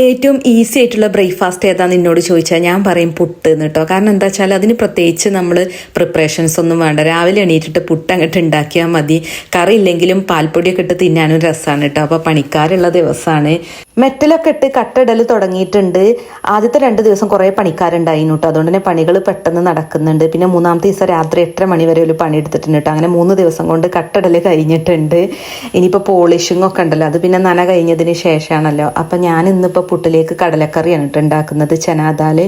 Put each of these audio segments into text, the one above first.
ഏറ്റവും ഈസി ആയിട്ടുള്ള ബ്രേക്ക്ഫാസ്റ്റ് ഏതാന്ന് എന്നോട് ചോദിച്ചാൽ ഞാൻ പറയും പുട്ട് എന്ന് കേട്ടോ കാരണം എന്താ വെച്ചാൽ അതിന് പ്രത്യേകിച്ച് നമ്മൾ പ്രിപ്പറേഷൻസ് ഒന്നും വേണ്ട. രാവിലെ എണീറ്റിട്ട് പുട്ട് അങ്ങോട്ട് ഉണ്ടാക്കിയാൽ മതി. കറി ഇല്ലെങ്കിലും പാൽപ്പൊടിയൊക്കെ ഇട്ട് തിന്നാനും രസമാണ് കേട്ടോ അപ്പോൾ പണിക്കാരുള്ള ദിവസമാണ് മെറ്റലൊക്കെ ഇട്ട് കട്ടിടൽ തുടങ്ങിയിട്ടുണ്ട്. ആദ്യത്തെ രണ്ട് ദിവസം കുറേ പണിക്കാരുണ്ടായിരുന്നു കേട്ടോ അതുകൊണ്ട് തന്നെ പണികൾ പെട്ടെന്ന് നടക്കുന്നുണ്ട്. പിന്നെ മൂന്നാമത്തെ ദിവസം രാത്രി എട്ടര മണി വരെ ഒരു പണി എടുത്തിട്ടുണ്ട് കേട്ടോ അങ്ങനെ മൂന്ന് ദിവസം കൊണ്ട് കട്ടിടൽ കഴിഞ്ഞിട്ടുണ്ട്. ഇനിയിപ്പോൾ പോളിഷിംഗ് ഒക്കെ ഉണ്ടല്ലോ. അത് പിന്നെ നന കഴിഞ്ഞതിന് ശേഷമാണല്ലോ. അപ്പം ഞാൻ ഇന്നിപ്പോൾ പുട്ടിലേക്ക് കടലക്കറിയാണ് കേട്ടോ ഉണ്ടാക്കുന്നത്. ചനാദാൽ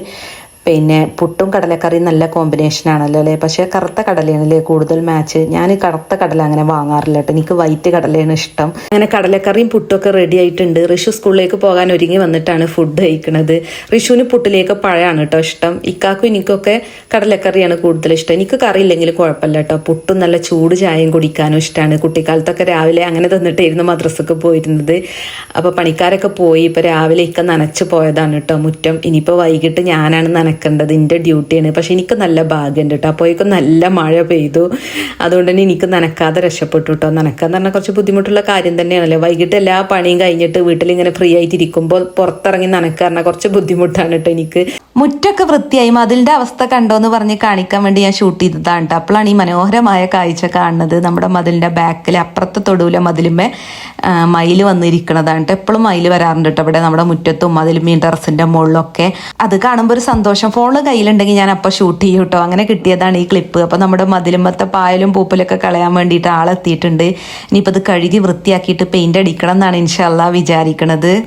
പിന്നെ പുട്ടും കടലക്കറിയും നല്ല കോമ്പിനേഷൻ ആണല്ലോ അല്ലേ? പക്ഷേ കറുത്ത കടലയാണല്ലേ കൂടുതൽ മാച്ച് ഞാൻ കറുത്ത കടല അങ്ങനെ വാങ്ങാറില്ല കേട്ടോ. എനിക്ക് വൈറ്റ് കടലയാണ് ഇഷ്ടം. അങ്ങനെ കടലക്കറിയും പുട്ടൊക്കെ റെഡി ആയിട്ടുണ്ട്. റിഷു സ്കൂളിലേക്ക് പോകാൻ ഒരുങ്ങി വന്നിട്ടാണ് ഫുഡ് കഴിക്കുന്നത് റിഷുവിന് പുട്ടിലേക്ക് പഴയാണ് കേട്ടോ ഇഷ്ടം. ഇക്കാക്കും എനിക്കൊക്കെ കടലക്കറിയാണ് കൂടുതൽ ഇഷ്ടം. എനിക്ക് കറി ഇല്ലെങ്കിൽ കുഴപ്പമില്ല കേട്ടോ. പുട്ടും നല്ല ചൂട് ചായയും കുടിക്കാനും ഇഷ്ടമാണ് കുട്ടിക്കാലത്തൊക്കെ രാവിലെ അങ്ങനെ തന്നിട്ടായിരുന്നു മദ്രസൊക്കെ പോയിരുന്നത്. അപ്പോൾ പണിക്കാരൊക്കെ പോയി. ഇപ്പോൾ രാവിലെ ഇക്ക നനച്ച് പോയതാണ് കേട്ടോ മുറ്റം. ഇനിയിപ്പോൾ വൈകിട്ട് ഞാനാണ് നനക്കേണ്ടത് എന്റെ ഡ്യൂട്ടിയാണ്. പക്ഷെ എനിക്ക് നല്ല ഭാഗ്യമുണ്ട് കേട്ടോ അപ്പോഴേക്കും നല്ല മഴ പെയ്തു. അതുകൊണ്ട് തന്നെ എനിക്ക് നനക്കാതെ രക്ഷപ്പെട്ടു കേട്ടോ നനക്കാന്ന് പറഞ്ഞാൽ കുറച്ച് ബുദ്ധിമുട്ടുള്ള കാര്യം തന്നെയാണല്ലോ. വൈകിട്ട് എല്ലാ പണിയും കഴിഞ്ഞിട്ട് വീട്ടിലിങ്ങനെ ഫ്രീ ആയിട്ടിരിക്കുമ്പോൾ പുറത്തിറങ്ങി നനക്കുക പറഞ്ഞാൽ കുറച്ച് ബുദ്ധിമുട്ടാണ് കേട്ടോ എനിക്ക്. മുറ്റൊക്കെ വൃത്തിയായി. മതിലിന്റെ അവസ്ഥ കണ്ടോ എന്ന് പറഞ്ഞ് കാണിക്കാൻ വേണ്ടി ഞാൻ ഷൂട്ട് ചെയ്തതാണ് കേട്ടോ അപ്പോഴാണ് ഈ മനോഹരമായ കാഴ്ച കാണുന്നത്. നമ്മുടെ മതിലിന്റെ ബാക്കിൽ അപ്പുറത്തെ തൊടുവിലെ മതിലുമേ മയിൽ വന്നിരിക്കുന്നതാണ് കേട്ടോ എപ്പോഴും മയിൽ വരാറുണ്ട് കേട്ടോ ഇവിടെ നമ്മുടെ മുറ്റത്തും മതിലുമീൻ ടെറസിന്റെ മുകളിലൊക്കെ. അത് കാണുമ്പോൾ ഒരു സന്തോഷം ഫോണ് കയ്യിലുണ്ടെങ്കിൽ ഞാൻ അപ്പോൾ ഷൂട്ട് ചെയ്യും കേട്ടോ. അങ്ങനെ കിട്ടിയതാണ് ഈ ക്ലിപ്പ് അപ്പോൾ നമ്മുടെ മതിലുമ്പത്തെ പായലും പൂപ്പലൊക്കെ കളയാൻ വേണ്ടിയിട്ട് ആളെത്തിയിട്ടുണ്ട്. ഇനിയിപ്പോൾ ഇത് കഴുകി വൃത്തിയാക്കിയിട്ട് പെയിന്റ് അടിക്കണം എന്നാണ് ഇൻഷല്ല വിചാരിക്കണത്.